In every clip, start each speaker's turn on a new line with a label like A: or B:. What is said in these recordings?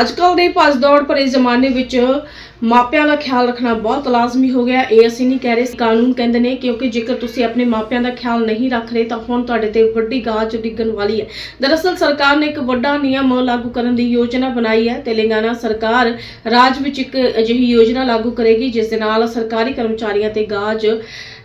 A: ਅੱਜ ਕੱਲ੍ਹ ਦੇ ਭੱਜ ਦੌੜ ਭਰੇ ਜ਼ਮਾਨੇ ਵਿੱਚ ਮਾਪਿਆਂ ਦਾ ਖਿਆਲ ਰੱਖਣਾ ਬਹੁਤ ਲਾਜ਼ਮੀ ਹੋ ਗਿਆ। ਇਹ ਅਸੀਂ ਨਹੀਂ ਕਹਿ ਰਹੇ। ਕਾਨੂੰਨ ਕਹਿੰਦੇ ਨੇ ਕਿਉਂਕਿ ਜੇਕਰ ਤੁਸੀਂ ਆਪਣੇ ਮਾਪਿਆਂ ਦਾ ਖਿਆਲ ਨਹੀਂ ਰੱਖ ਰਹੇ, ਤਾਂ ਹੁਣ ਤੁਹਾਡੇ ਤੇ ਵੱਡੀ ਗਾਜ ਡਿੱਗਣ ਵਾਲੀ ਹੈ। ਦਰਅਸਲ ਸਰਕਾਰ ਨੇ ਇੱਕ ਵੱਡਾ ਨਿਯਮ ਲਾਗੂ ਕਰਨ ਦੀ ਯੋਜਨਾ ਬਣਾਈ ਹੈ। ਤੇਲੰਗਾਨਾ ਸਰਕਾਰ ਰਾਜ ਵਿੱਚ ਇੱਕ ਅਜਿਹੀ ਯੋਜਨਾ ਲਾਗੂ ਕਰੇਗੀ, ਜਿਸ ਦੇ ਨਾਲ ਸਰਕਾਰੀ ਕਰਮਚਾਰੀਆਂ ਤੇ ਗਾਜ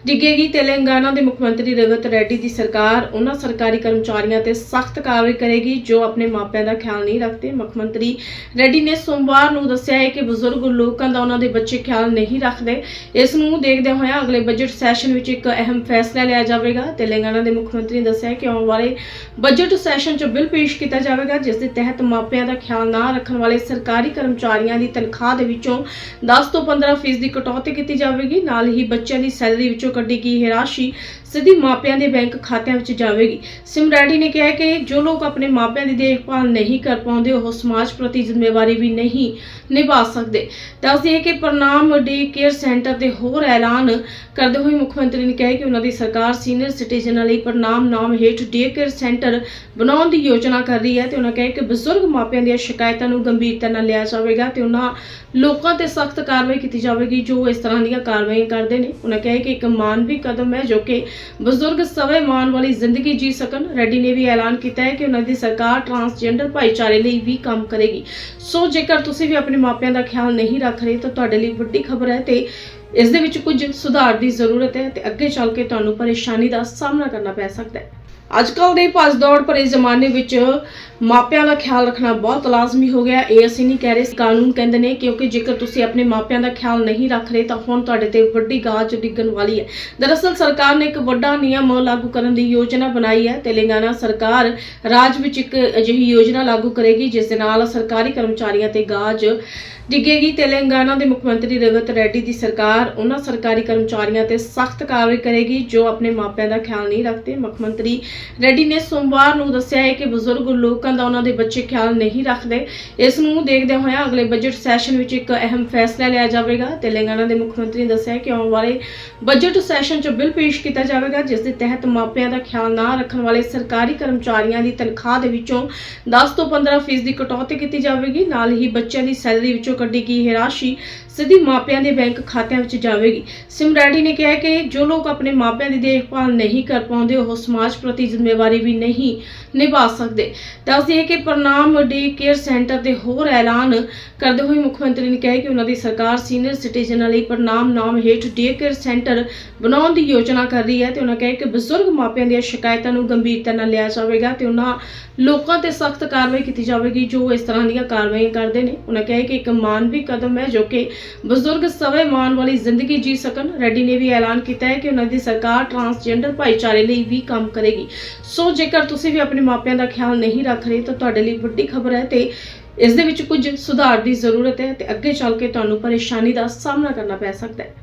A: ਡਿੱਗੇਗੀ। ਤੇਲੰਗਾਨਾ ਦੇ ਮੁੱਖ ਮੰਤਰੀ ਰਵਤ ਰੈਡੀ ਦੀ ਸਰਕਾਰ ਉਹਨਾਂ ਸਰਕਾਰੀ ਕਰਮਚਾਰੀਆਂ ਤੇ ਸਖਤ ਕਾਰਵਾਈ ਕਰੇਗੀ, ਜੋ ਆਪਣੇ ਮਾਪਿਆਂ ਦਾ ਖਿਆਲ ਨਹੀਂ ਰੱਖਦੇ। ਮੁੱਖ ਮੰਤਰੀ ਰੈਡੀ ਨੇ ਸੋਮਵਾਰ ਨੂੰ ਦੱਸਿਆ ਹੈ ਕਿ ਬਜ਼ੁਰਗ ਲੋਕਾਂ ਦਾ ਉਹਨਾਂ ਦੇ ਬੱਚੇ ਖਿਆਲ ਨਹੀਂ ਰੱਖਦੇ। ਇਸ ਨੂੰ ਦੇਖਦੇ ਹੋਏ ਅਗਲੇ ਬਜਟ ਸੈਸ਼ਨ ਵਿੱਚ ਇੱਕ ਅਹਿਮ ਫੈਸਲਾ ਲਿਆ ਜਾਵੇਗਾ। ਤੇਲੰਗਾਨਾ ਦੇ ਮੁੱਖ ਮੰਤਰੀ ਨੇ ਦੱਸਿਆ ਹੈ ਕਿ ਆਉਣ ਵਾਲੇ ਬਜਟ ਸੈਸ਼ਨ 'ਚ ਬਿੱਲ ਪੇਸ਼ ਕੀਤਾ ਜਾਵੇਗਾ, ਜਿਸ ਦੇ ਤਹਿਤ ਮਾਪਿਆਂ ਦਾ ਖਿਆਲ ਨਾ ਰੱਖਣ ਵਾਲੇ ਸਰਕਾਰੀ ਕਰਮਚਾਰੀਆਂ ਦੀ ਤਨਖਾਹ ਦੇ ਵਿੱਚੋਂ 10 ਤੋਂ 15% ਦੀ ਕਟੌਤੀ ਕੀਤੀ ਜਾਵੇਗੀ। ਨਾਲ ਹੀ ਬੱਚਿਆਂ ਦੀ ਸੈਲਰੀ ਵਿੱਚੋਂ ਕੱਢੀ ਗਈ ਇਹ ਰਾਸ਼ੀ ਸਿੱਧੀ ਮਾਪਿਆਂ ਦੇ ਬੈਂਕ ਖਾਤਿਆਂ ਵਿੱਚ ਜਾਵੇਗੀ। ਸਿਮਰੈਡੀ ਨੇ ਕਿਹਾ ਕਿ ਜੋ ਲੋਕ ਆਪਣੇ ਮਾਪਿਆਂ ਦੀ ਦੇਖਭਾਲ ਨਹੀਂ ਕਰ ਪਾਉਂਦੇ, ਉਹ ਸਮਾਜ ਪ੍ਰਤੀ ਜ਼ਿੰਮੇਵਾਰੀ ਵੀ ਨਹੀਂ ਨਿਭਾ ਸਕਦੇ। ਦੱਸਦੀ ਹੈ ਕਿ ਪ੍ਰਣਾਮ ਡੇ ਕੇਅਰ ਸੈਂਟਰ ਦੇ ਹੋਰ ਐਲਾਨ ਕਰਦੇ ਹੋਏ ਮੁੱਖ ਮੰਤਰੀ ਨੇ ਕਿਹਾ ਕਿ ਉਹਨਾਂ ਦੀ ਸਰਕਾਰ ਸੀਨੀਅਰ ਸਿਟੀਜ਼ਨਾਂ ਲਈ ਪ੍ਰਣਾਮ ਨਾਮ ਹੇਠ ਡੇ ਕੇਅਰ ਸੈਂਟਰ ਬਣਾਉਣ ਦੀ ਯੋਜਨਾ ਕਰ ਰਹੀ ਹੈ ਤੇ ਉਹਨਾਂ ਕਿਹਾ ਕਿ ਬਜ਼ੁਰਗ ਮਾਪਿਆਂ ਦੀਆਂ ਸ਼ਿਕਾਇਤਾਂ ਨੂੰ ਗੰਭੀਰਤਾ ਨਾਲ ਲਿਆ ਜਾਵੇਗਾ ਤੇ ਉਹਨਾਂ ਲੋਕਾਂ ਤੇ ਸਖਤ ਕਾਰਵਾਈ ਕੀਤੀ ਜਾਵੇਗੀ ਜੋ ਇਸ ਤਰ੍ਹਾਂ ਦੀਆਂ ਕਾਰਵਾਈਆਂ ਕਰਦੇ ਨੇ। ਉਹਨਾਂ ਕਿਹਾ ਕਿ ਇੱਕ ਮਾਨਵੀ ਕਦਮ ਹੈ ਜੋ ਕਿ ਬਜ਼ੁਰਗ ਸਵੇ ਮਾਨ ਵਾਲੀ ਜ਼ਿੰਦਗੀ ਜੀ ਸਕਣ। ਰੈਡੀ ਨੇ ਵੀ ਐਲਾਨ ਕੀਤਾ ਹੈ ਕਿ ਉਹਨਾਂ ਦੀ ਸਰਕਾਰ ਟਰਾਂਸਜੈਂਡਰ ਭਾਈਚਾਰੇ ਲਈ ਵੀ ਕੰਮ ਕਰੇਗੀ। ਸੋ ਜੇਕਰ ਤੁਸੀਂ ਵੀ ਆਪਣੇ ਮਾਪਿਆਂ ਦਾ ਖਿਆਲ ਨਹੀਂ ਰੱਖ ਰਹੇ, ਤਾਂ ਤੁਹਾਡੇ ਲਈ ਵੱਡੀ ਖਬਰ ਹੈ ਤੇ ਇਸ ਦੇ ਵਿੱਚ ਕੁਝ ਸੁਧਾਰ ਦੀ ਜ਼ਰੂਰਤ ਹੈ ਤੇ ਅੱਗੇ ਚੱਲ ਕੇ ਤੁਹਾਨੂੰ ਪਰੇਸ਼ਾਨੀ ਦਾ ਸਾਹਮਣਾ ਕਰਨਾ ਪੈ ਸਕਦਾ ਹੈ। ਅੱਜ ਕੱਲ੍ਹ ਦੇ ਭੱਜ ਦੌੜ ਭਰੇ ਜ਼ਮਾਨੇ ਵਿੱਚ ਮਾਪਿਆਂ ਦਾ ਖਿਆਲ ਰੱਖਣਾ ਬਹੁਤ ਲਾਜ਼ਮੀ ਹੋ ਗਿਆ। ਇਹ ਅਸੀਂ ਨਹੀਂ ਕਹਿ ਰਹੇ ਕਾਨੂੰਨ ਕਹਿੰਦੇ ਨੇ ਕਿਉਂਕਿ ਜੇਕਰ ਤੁਸੀਂ ਆਪਣੇ ਮਾਪਿਆਂ ਦਾ ਖਿਆਲ ਨਹੀਂ ਰੱਖ ਰਹੇ ਤਾਂ ਹੁਣ ਤੁਹਾਡੇ ਤੇ ਵੱਡੀ ਗਾਜ ਡਿੱਗਣ ਵਾਲੀ ਹੈ। ਦਰਅਸਲ ਸਰਕਾਰ ਨੇ ਇੱਕ ਵੱਡਾ ਨਿਯਮ ਲਾਗੂ ਕਰਨ ਦੀ ਯੋਜਨਾ ਬਣਾਈ ਹੈ। ਤੇਲੰਗਾਨਾ ਸਰਕਾਰ ਰਾਜ ਵਿੱਚ ਇੱਕ ਅਜਿਹੀ ਯੋਜਨਾ ਲਾਗੂ ਕਰੇਗੀ, ਜਿਸ ਦੇ ਨਾਲ ਸਰਕਾਰੀ ਕਰਮਚਾਰੀਆਂ ਤੇ ਗਾਜ ਡਿੱਗੇਗੀ। ਤੇਲੰਗਾਨਾ ਦੇ ਮੁੱਖ ਮੰਤਰੀ ਰਵਤ ਰੈਡੀ ਦੀ ਸਰਕਾਰ ਉਹਨਾਂ ਸਰਕਾਰੀ ਕਰਮਚਾਰੀਆਂ ਤੇ ਸਖਤ ਕਾਰਵਾਈ ਕਰੇਗੀ ਜੋ ਆਪਣੇ ਮਾਪਿਆਂ ਦਾ ਖਿਆਲ ਨਹੀਂ ਰੱਖਦੇ। ਮੁੱਖ ਮੰਤਰੀ ਰੈਡੀ ਨੇ ਸੋਮਵਾਰ ਨੂੰ ਦੱਸਿਆ ਹੈ ਕਿ ਬਜ਼ੁਰਗ ਲੋਕਾਂ ਦਾ ਉਹਨਾਂ ਦੇ ਬੱਚੇ ਖਿਆਲ ਨਹੀਂ ਰੱਖਦੇ। ਇਸ ਨੂੰ ਦੇਖਦੇ ਹੋਏ ਅਗਲੇ ਬਜਟ ਸੈਸ਼ਨ ਵਿੱਚ ਇੱਕ ਅਹਿਮ ਫੈਸਲਾ ਲਿਆ ਜਾਵੇਗਾ ਤੇਲੰਗਾਨਾ ਦੇ ਮੁੱਖ ਮੰਤਰੀ ਨੇ ਦੱਸਿਆ ਕਿ ਆਉਣ ਵਾਲੇ ਬਜਟ ਸੈਸ਼ਨ 'ਚ ਬਿੱਲ ਪੇਸ਼ ਕੀਤਾ ਜਾਵੇਗਾ, ਜਿਸ ਦੇ ਤਹਿਤ ਮਾਪਿਆਂ ਦਾ ਖਿਆਲ ਨਾ ਰੱਖਣ ਵਾਲੇ ਸਰਕਾਰੀ ਕਰਮਚਾਰੀਆਂ ਦੀ ਤਨਖਾਹ ਦੇ ਵਿੱਚੋਂ 10 ਤੋਂ 15% ਦੀ ਕਟੌਤੀ ਕੀਤੀ ਜਾਵੇਗੀ। ਨਾਲ ਹੀ ਬੱਚਿਆਂ ਦੀ ਸੈਲਰੀ ਵਿੱਚੋਂ ਕੱਢੀ ਗਈ ਇਹ ਰਾਸ਼ੀ ਸਿੱਧੀ ਮਾਪਿਆਂ ਦੇ ਬੈਂਕ ਖਾਤਿਆਂ ਵਿੱਚ ਜਾਵੇਗੀ। ਸਿਮਰੈਡੀ ਨੇ ਕਿਹਾ ਕਿ ਜੋ ਲੋਕ ਆਪਣੇ ਮਾਪਿਆਂ ਦੀ ਦੇਖਭਾਲ ਨਹੀਂ ਕਰ ਪਾਉਂਦੇ, ਉਹ ਸਮਾਜ ਪ੍ਰਤੀ ਜ਼ਿੰਮੇਵਾਰੀ ਵੀ ਨਹੀਂ ਨਿਭਾ ਸਕਦੇ। ਦੱਸਦੀ ਹੈ ਕਿ ਪ੍ਰਣਾਮ ਡੇ ਕੇਅਰ ਸੈਂਟਰ ਦੇ ਹੋਰ ਐਲਾਨ ਕਰਦੇ ਹੋਏ ਮੁੱਖ ਮੰਤਰੀ ਨੇ ਕਿਹਾ ਕਿ ਉਹਨਾਂ ਦੀ ਸਰਕਾਰ ਸੀਨੀਅਰ ਸਿਟੀਜ਼ਨਾਂ ਲਈ ਪ੍ਰਣਾਮ ਨਾਮ ਹੇਠ ਡੇ ਕੇਅਰ ਸੈਂਟਰ ਬਣਾਉਣ ਦੀ ਯੋਜਨਾ ਕਰ ਰਹੀ ਹੈ ਤੇ ਉਹਨਾਂ ਕਿਹਾ ਕਿ ਬਜ਼ੁਰਗ ਮਾਪਿਆਂ ਦੀਆਂ ਸ਼ਿਕਾਇਤਾਂ ਨੂੰ ਗੰਭੀਰਤਾ ਨਾਲ ਲਿਆ ਜਾਵੇਗਾ ਤੇ ਉਹਨਾਂ ਲੋਕਾਂ ਤੇ ਸਖਤ ਕਾਰਵਾਈ ਕੀਤੀ ਜਾਵੇਗੀ ਜੋ ਇਸ ਤਰ੍ਹਾਂ ਦੀਆਂ ਕਾਰਵਾਈਆਂ ਕਰਦੇ ਨੇ। ਉਹਨਾਂ ਕਿਹਾ ਕਿ ਇੱਕ ਮਾਨਵੀ ਕਦਮ ਹੈ ਜੋ ਕਿ ਬਜ਼ੁਰਗ ਸਵੇ ਮਾਣ ਵਾਲੀ ਜ਼ਿੰਦਗੀ ਜੀ ਸਕਣ। ਰੈਡੀ ਨੇ ਵੀ ਐਲਾਨ ਕੀਤਾ ਹੈ ਕਿ ਉਹਨਾਂ ਦੀ ਸਰਕਾਰ ਟਰਾਂਸਜੈਂਡਰ ਭਾਈਚਾਰੇ ਲਈ ਵੀ ਕੰਮ ਕਰੇਗੀ। ਸੋ ਜੇਕਰ ਤੁਸੀਂ ਵੀ ਆਪਣੇ ਮਾਪਿਆਂ ਦਾ ਖਿਆਲ ਨਹੀਂ ਰੱਖ ਰਹੇ, ਤਾਂ ਤੁਹਾਡੇ ਲਈ ਵੱਡੀ ਖਬਰ ਹੈ ਤੇ ਇਸ ਦੇ ਵਿੱਚ ਕੁਝ ਸੁਧਾਰ ਦੀ ਜ਼ਰੂਰਤ ਹੈ ਤੇ ਅੱਗੇ ਚੱਲ ਕੇ ਤੁਹਾਨੂੰ ਪਰੇਸ਼ਾਨੀ ਦਾ ਸਾਹਮਣਾ ਕਰਨਾ ਪੈ ਸਕਦਾ ਹੈ।